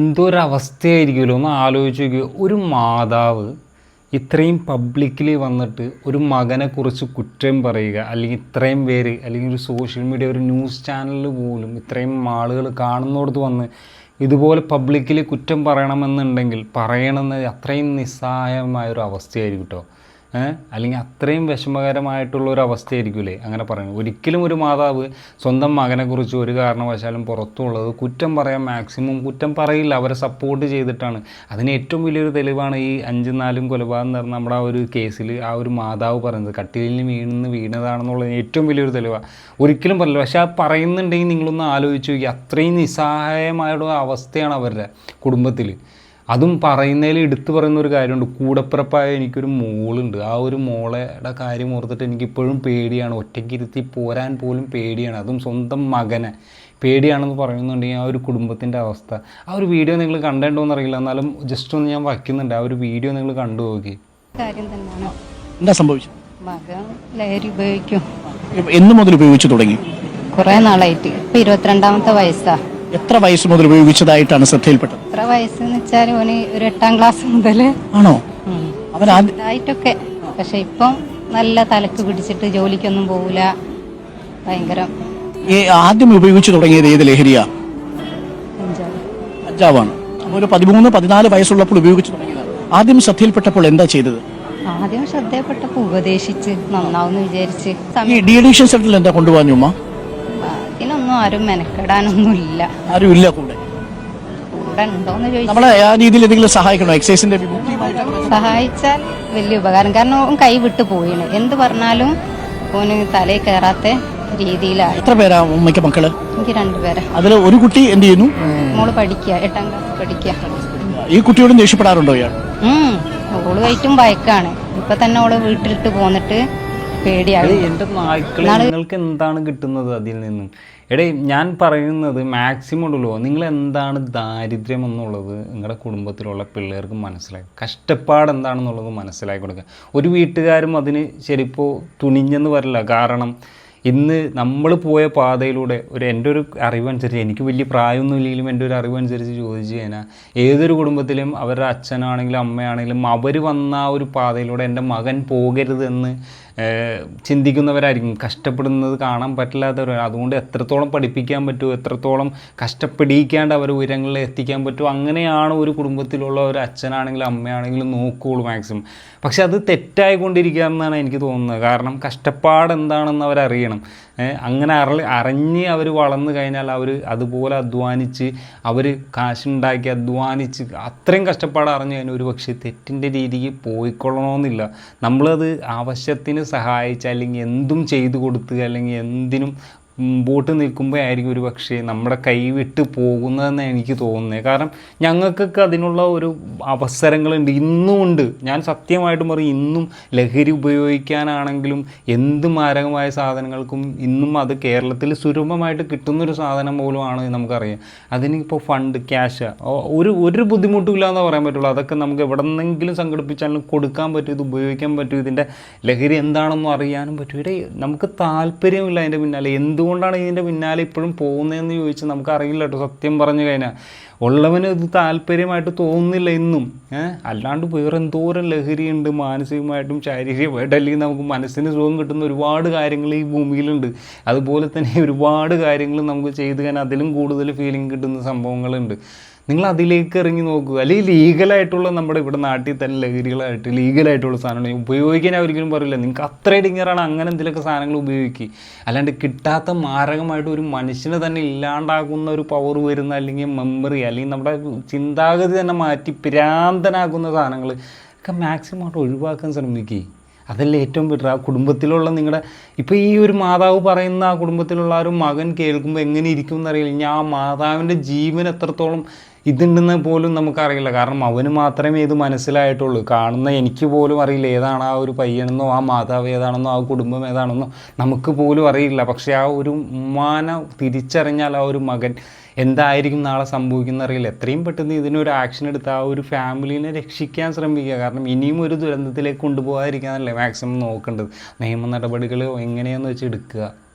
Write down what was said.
എന്തൊരവസ്ഥയായിരിക്കുമല്ലോ ഒന്ന് ആലോചിച്ച് ഒരു മാതാവ് ഇത്രയും പബ്ലിക്കലി വന്നിട്ട് ഒരു മകനെ കുറിച്ച് കുറ്റം പറയുക അല്ലെങ്കിൽ ഇത്രയും പേര് അല്ലെങ്കിൽ ഒരു സോഷ്യൽ മീഡിയ ഒരു ന്യൂസ് ചാനലിൽ പോലും ഇത്രയും ആളുകൾ കാണുന്നിടത്ത് വന്ന് ഇതുപോലെ പബ്ലിക്കലി കുറ്റം പറയണമെന്നുണ്ടെങ്കിൽ പറയണമെന്ന് അത്രയും നിസ്സഹായമായൊരു അവസ്ഥയായിരിക്കും കേട്ടോ അല്ലെങ്കിൽ അത്രയും വിഷമകരമായിട്ടുള്ള ഒരു അവസ്ഥയായിരിക്കില്ലേ അങ്ങനെ പറയുന്നത്. ഒരിക്കലും ഒരു മാതാവ് സ്വന്തം മകനെക്കുറിച്ച് ഒരു കാരണവശാലും പുറത്തുള്ളത് കുറ്റം പറയാൻ മാക്സിമം കുറ്റം പറയില്ല. അവരെ സപ്പോർട്ട് ചെയ്തിട്ടാണ്. അതിന് ഏറ്റവും വലിയൊരു തെളിവാണ് ഈ അഞ്ചും നാലും കൊലപാതകം നടന്ന നമ്മുടെ ആ ഒരു കേസിൽ ആ ഒരു മാതാവ് പറയുന്നത്. കട്ടിലിൽ വീണെന്ന് വീണതാണെന്നുള്ള ഏറ്റവും വലിയൊരു തെളിവാണ് ഒരിക്കലും പറയില്ല. പക്ഷേ ആ പറയുന്നുണ്ടെങ്കിൽ നിങ്ങളൊന്ന് ആലോചിച്ച് നോക്കി. അത്രയും നിസ്സഹായമായ ഒരു അവസ്ഥയാണ് അവരുടെ കുടുംബത്തിൽ അതും പറയുന്നതിൽ എടുത്തു പറയുന്ന ഒരു കാര്യമുണ്ട്. കൂടപ്പിറപ്പായ എനിക്കൊരു മോളുണ്ട്. ആ ഒരു മോളുടെ കാര്യം ഓർത്തിട്ട് എനിക്കിപ്പോഴും പേടിയാണ്. ഒറ്റയ്ക്കിരുത്തി പോരാൻ പോലും പേടിയാണ്. അതും സ്വന്തം മകനെ പേടിയാണെന്ന് പറയുന്നുണ്ടെങ്കിൽ ആ ഒരു കുടുംബത്തിന്റെ അവസ്ഥ. ആ ഒരു വീഡിയോ നിങ്ങൾ കണ്ടിട്ടുണ്ടോയെന്ന് അറിയില്ല എന്നാലും ജസ്റ്റ് ഒന്ന് ഞാൻ വയ്ക്കുന്നുണ്ട്. ആ ഒരു വീഡിയോ നിങ്ങൾ കണ്ടു നോക്കി. കാര്യം തന്നെയാണ്? എന്താ സംഭവിച്ചത്? മകൻ ലഹരി ഉപയോഗിക്കും. എന്ന് മുതൽ ഉപയോഗിച്ചു തുടങ്ങി? കുറെ നാളായിട്ട്. ഇപ്പൊ ഇരുപത്തിരണ്ടാമത്തെ വയസ്സാ. എത്ര വയസ്സ് മുതൽ ഉപയോഗിച്ചതായിട്ടാണ് ശ്രദ്ധയിൽപ്പെട്ടത്? എത്ര വയസ്സെന്ന് വെച്ചാൽ ഓന് ഒരു എട്ടാം ക്ലാസ് മുതൽ ആണോ? അവൻ ആദ്യ ഇതായിട്ടൊക്കെ പക്ഷെ ഇപ്പം നല്ല തലക്ക് പിടിച്ചിട്ട് ജോലിക്കൊന്നും പോവില്ല ഭയങ്കര. ഈ ആദ്യം ഉപയോഗിച്ചു തുടങ്ങിയത് ഏത് ലഹരിയാ? അഞ്ചാവാണ് അപ്പോൾ ഒരു പതിമൂന്ന് പതിനാല് വയസ്സുള്ളപ്പോൾ ഉപയോഗിച്ചു തുടങ്ങിയതാണ് ആദ്യം ശ്രദ്ധയിൽപ്പെട്ടപ്പോൾ എന്താ ചെയ്തത്? ആദ്യം ശ്രദ്ധയപ്പെട്ടപ്പോ ഉപദേശിച്ച് നന്നാവുന്ന് വിചാരിച്ച് ഈ സമയം ഡി അഡിക്ഷൻ സെന്ററിൽ എന്താ കൊണ്ടുപോകാൻ ഉമ്മ? അതിനൊന്നും ആരും മെനക്കെടാനൊന്നുമില്ല. ആരുമില്ല ആരും ഇല്ല കൂടെ? കൂടെ ഉണ്ടോന്ന് ചോദിച്ചു നമ്മളെ ആ രീതിയിൽ എന്തെങ്കിലും സഹായിക്കണോ? എക്സൈസിന്റെ സഹായിച്ചാൽ വലിയ ഉപകാരം. കാരണം ഓൻ കൈ വിട്ടു പോയിണ് എന്ത് പറഞ്ഞാലും ഓന് തലയിൽ കയറാത്ത രീതിയിലായി. എത്ര പേരാ ഉമ്മയ്ക്ക് മക്കൾ? എനിക്ക് രണ്ടുപേരെ അതിൽ ഒരു കുട്ടി എന്ത് ചെയ്യുന്നു? മോൾ പഠിക്കുക എട്ടാം ക്ലാസ് പഠിക്കുക ഈ കുട്ടിയോടും ദേഷ്യപ്പെടാറുണ്ടോ ഇയാൾ? ഉം ഓൾ കഴിക്കും ഭയക്കാണ് ഇപ്പൊ തന്നെ ഓൾ വീട്ടിലിട്ട് പോന്നിട്ട് പേടിയായി എന്റെ നായ്ക്കളെ നിങ്ങൾക്ക് എന്താണ് കിട്ടുന്നത് അതിൽ നിന്നും? എടേ ഞാൻ പറയുന്നത് മാക്സിമം ഉള്ളൂ നിങ്ങൾ എന്താണ് ദാരിദ്ര്യം എന്നുള്ളത് നിങ്ങളുടെ കുടുംബത്തിലുള്ള പിള്ളേർക്ക് മനസ്സിലായി. കഷ്ടപ്പാട് എന്താണെന്നുള്ളത് മനസ്സിലാക്കി കൊടുക്കുക. ഒരു വീട്ടുകാരും അതിന് ശരിപ്പോൾ തുണിഞ്ഞെന്ന് വരില്ല. കാരണം ഇന്ന് നമ്മൾ പോയ പാതയിലൂടെ ഒരു എന്റെ ഒരു അറിവനുസരിച്ച് എനിക്ക് വലിയ പ്രായമൊന്നും ഇല്ലെങ്കിലും എന്റെ ഒരു അറിവനുസരിച്ച് ചോദിച്ചു കഴിഞ്ഞാൽ ഏതൊരു കുടുംബത്തിലും അവരുടെ അച്ഛനാണെങ്കിലും അമ്മയാണെങ്കിലും അവർ വന്ന ആ ഒരു പാതയിലൂടെ എന്റെ മകൻ പോകരുത് എന്ന് ഏഹ്, ചിന്തിക്കുന്നവരായിരിക്കും. കഷ്ടപ്പെടുന്നത് കാണാൻ പറ്റില്ലാത്തവർ അതുകൊണ്ട് എത്രത്തോളം പഠിപ്പിക്കാൻ പറ്റുമോ എത്രത്തോളം കഷ്ടപ്പെടിക്കാണ്ട് അവർ ഉയരങ്ങളിൽ എത്തിക്കാൻ പറ്റുമോ അങ്ങനെയാണ് ഒരു കുടുംബത്തിലുള്ള ഒരു അച്ഛനാണെങ്കിലും അമ്മയാണെങ്കിലും നോക്കുകയുള്ളൂ മാക്സിമം. പക്ഷെ അത് തെറ്റായിക്കൊണ്ടിരിക്കുക എന്നാണ് എനിക്ക് തോന്നുന്നത്. കാരണം കഷ്ടപ്പാട് എന്താണെന്ന് അവരറിയണം. അങ്ങനെ അറി അറിഞ്ഞ് അവർ വളർന്നു കഴിഞ്ഞാൽ അവർ അതുപോലെ അധ്വാനിച്ച് അവർ കാശുണ്ടാക്കി അധ്വാനിച്ച് അത്രയും കഷ്ടപ്പാട് അറിഞ്ഞു കഴിഞ്ഞാൽ ഒരു പക്ഷേ തെറ്റിന്റെ രീതിക്ക് പോയിക്കൊള്ളണമെന്നില്ല നമ്മളത് ആവശ്യത്തിന് സഹായിച്ച് അല്ലെങ്കിൽ എന്തും ചെയ്തു കൊടുത്ത് അല്ലെങ്കിൽ എന്തിനും മുമ്പോട്ട് നിൽക്കുമ്പോഴായിരിക്കും ഒരു പക്ഷേ നമ്മുടെ കൈ വിട്ട് പോകുന്നതെന്ന് എനിക്ക് തോന്നുന്നത് കാരണം ഞങ്ങൾക്കൊക്കെ അതിനുള്ള ഒരു അവസരങ്ങളുണ്ട്. ഇന്നും ഉണ്ട്. ഞാൻ സത്യമായിട്ടും പറയും ഇന്നും ലഹരി ഉപയോഗിക്കാനാണെങ്കിലും എന്ത് മാരകമായ സാധനങ്ങൾക്കും ഇന്നും അത് കേരളത്തിൽ സുരൂപമായിട്ട് കിട്ടുന്നൊരു സാധനം പോലുമാണ് നമുക്കറിയാം. അതിനിപ്പോൾ ഫണ്ട് ക്യാഷ് ഒരു ഒരു ബുദ്ധിമുട്ടും എന്ന് പറയാൻ പറ്റുള്ളൂ. അതൊക്കെ നമുക്ക് എവിടെ നിന്നെങ്കിലും സംഘടിപ്പിച്ചാലും കൊടുക്കാൻ പറ്റും ഇത് ഉപയോഗിക്കാൻ പറ്റും ഇതിന്റെ ലഹരി എന്താണെന്നും അറിയാനും പറ്റും. ഇവിടെ നമുക്ക് താല്പര്യമില്ല അതിന്റെ പിന്നാലെ. എന്തുകൊണ്ടാണ് ഇതിന്റെ പിന്നാലെ ഇപ്പോഴും പോകുന്നതെന്ന് ചോദിച്ചാൽ നമുക്കറിയില്ല കേട്ടോ സത്യം പറഞ്ഞു കഴിഞ്ഞാൽ ഉള്ളവന് ഇത് താല്പര്യമായിട്ട് തോന്നുന്നില്ല ഇന്നും ഏഹ് അല്ലാണ്ട് വേറെ എന്തോരം ലഹരിയുണ്ട് മാനസികമായിട്ടും ശാരീരികമായിട്ടും അല്ലെങ്കിൽ നമുക്ക് മനസ്സിന് സുഖം കിട്ടുന്ന ഒരുപാട് കാര്യങ്ങൾ ഈ ഭൂമിയിലുണ്ട്. അതുപോലെ തന്നെ ഒരുപാട് കാര്യങ്ങൾ നമുക്ക് ചെയ്ത് കഴിഞ്ഞാൽ അതിലും കൂടുതൽ ഫീലിംഗ് കിട്ടുന്ന സംഭവങ്ങളുണ്ട്. നിങ്ങൾ അതിലേക്ക് ഇറങ്ങി നോക്കുക അല്ലെങ്കിൽ ലീഗലായിട്ടുള്ള നമ്മുടെ ഇവിടെ നാട്ടിൽ തന്നെ ലഹരികളായിട്ട് ലീഗലായിട്ടുള്ള സാധനങ്ങൾ ഉപയോഗിക്കാൻ ഞാൻ ഒരിക്കലും പറയില്ല. നിങ്ങൾക്ക് അത്ര ഡിങ്ങറാണ് അങ്ങനെ എന്തെങ്കിലുമൊക്കെ സാധനങ്ങൾ ഉപയോഗിക്കുക അല്ലാണ്ട് കിട്ടാത്ത മാരകമായിട്ട് ഒരു മനുഷ്യനെ തന്നെ ഇല്ലാണ്ടാക്കുന്ന ഒരു പവർ വരുന്ന അല്ലെങ്കിൽ മെമ്മറി അല്ലെങ്കിൽ നമ്മുടെ ചിന്താഗതി തന്നെ മാറ്റി ഭ്രാന്തനാക്കുന്ന സാധനങ്ങൾ ഒക്കെ മാക്സിമം ആയിട്ട് ഒഴിവാക്കാൻ ശ്രമിക്കുക അതല്ലേ ഏറ്റവും ബെറ്റർ ആ കുടുംബത്തിലുള്ള നിങ്ങളുടെ ഇപ്പോൾ ഈ ഒരു മാതാവ് പറയുന്ന ആ കുടുംബത്തിലുള്ള ആ ഒരു മകൻ കേൾക്കുമ്പോൾ എങ്ങനെ ഇരിക്കും എന്നറിയില്ല. ഞാൻ ആ മാതാവിന്റെ ജീവൻ എത്രത്തോളം ഇതുണ്ടെന്ന് പോലും നമുക്കറിയില്ല. കാരണം അവന് മാത്രമേ ഇത് മനസ്സിലായിട്ടുള്ളൂ. കാണുന്ന എനിക്ക് പോലും അറിയില്ല. ഏതാണ് ആ ഒരു പയ്യനെന്നോ ആ മാതാവ് ഏതാണെന്നോ ആ കുടുംബം ഏതാണെന്നോ നമുക്ക് പോലും അറിയില്ല. പക്ഷേ ആ ഒരു ഉമ്മാനെ തിരിച്ചറിഞ്ഞാൽ ആ ഒരു മകൻ എന്തായിരിക്കും നാളെ സംഭവിക്കുന്ന അറിയില്ല. എത്രയും പെട്ടെന്ന് ഇതിനൊരു ആക്ഷൻ എടുത്ത് ആ ഒരു ഫാമിലിനെ രക്ഷിക്കാൻ ശ്രമിക്കുക. കാരണം ഇനിയും ഒരു ദുരന്തത്തിലേക്ക് കൊണ്ടുപോകാതിരിക്കാനല്ലേ മാക്സിമം നോക്കേണ്ടത്. നിയമ നടപടികൾ എങ്ങനെയാണെന്ന് വെച്ച് എടുക്കുക.